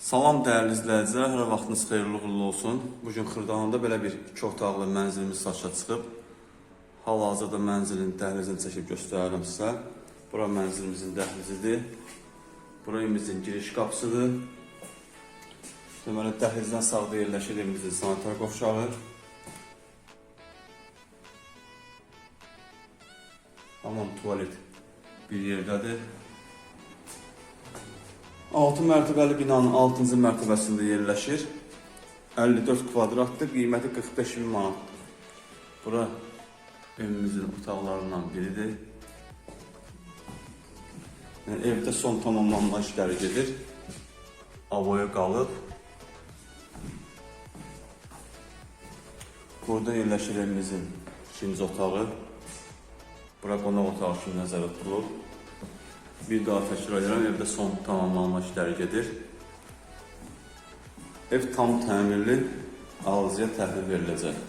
Salam dəyərli izləyicilər, hər vaxtınız xeyirli uğurlu olsun. Bu gün Xırdalanında belə bir iki otaqlı mənzilimiz satışa çıxıb. Hal-hazırda mənzilin dəhlizini çəkib göstərirəm sizə. Bura mənzilimizin dəhlizidir. Bura giriş qapısıdır. Deməli, dəhlizdən sağda yerləşir evimizin sanitar qovşağı. Hamam tuvalet bir yerdədir. 6 mərtəbəli binanın 6-cı mərtəbəsində yerləşir. 54 kvadratdır, qiyməti 45 min manatdır. Bura evimizin otaqlarından biridir. Yəni, evdə son tamamlanma işləri gedir. Avoya qalıb. Burada yerləşir evimizin ikinci otağı. Bura qonaq otağı kimi nəzərdə tutulub. Bir edirəm, evdə son tamamlanma işləri gedir. Ev tam təmirli, alıcıya təhvil veriləcək.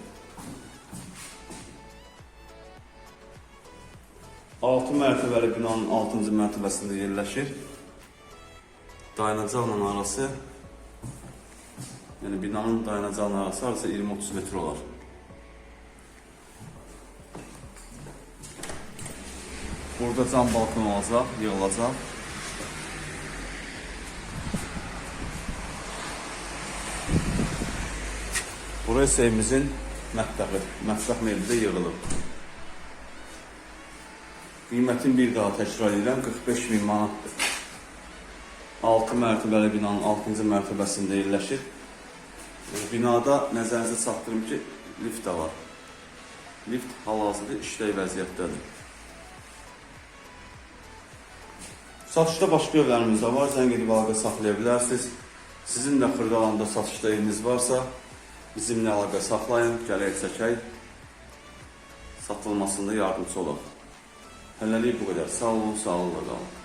6 mərtəbəli binanın 6-cı mərtəbəsində yerləşir. Dayanacaqla arası, yəni binanın dayanacaqla arası arası 20-30 metr olar. Burada cam balkon olacaq, yığılacaq. Burası evimizin mətbəxi. Mətbəx də yığılıb. Qiymətin bir daha təkrar edirəm, 45 min manatdır. 6 mərtəbəli binanın 6-cı mərtəbəsində yerləşir. E, Binada nəzərinizə çatdırım ki, lift də var. Lift hal-hazırda işlək vəziyyətdədir. Satışda başqa evlərimiz də var. Zəng edib əlaqə saxlaya bilərsiniz. Sizin də Xırdalanda satışda eviniz varsa, bizimlə əlaqə saxlayın, gələk çəkək. Satılmasında yardımcı olaq. Hələlik bu qədər. Sağ olun, sağ olun, qalın.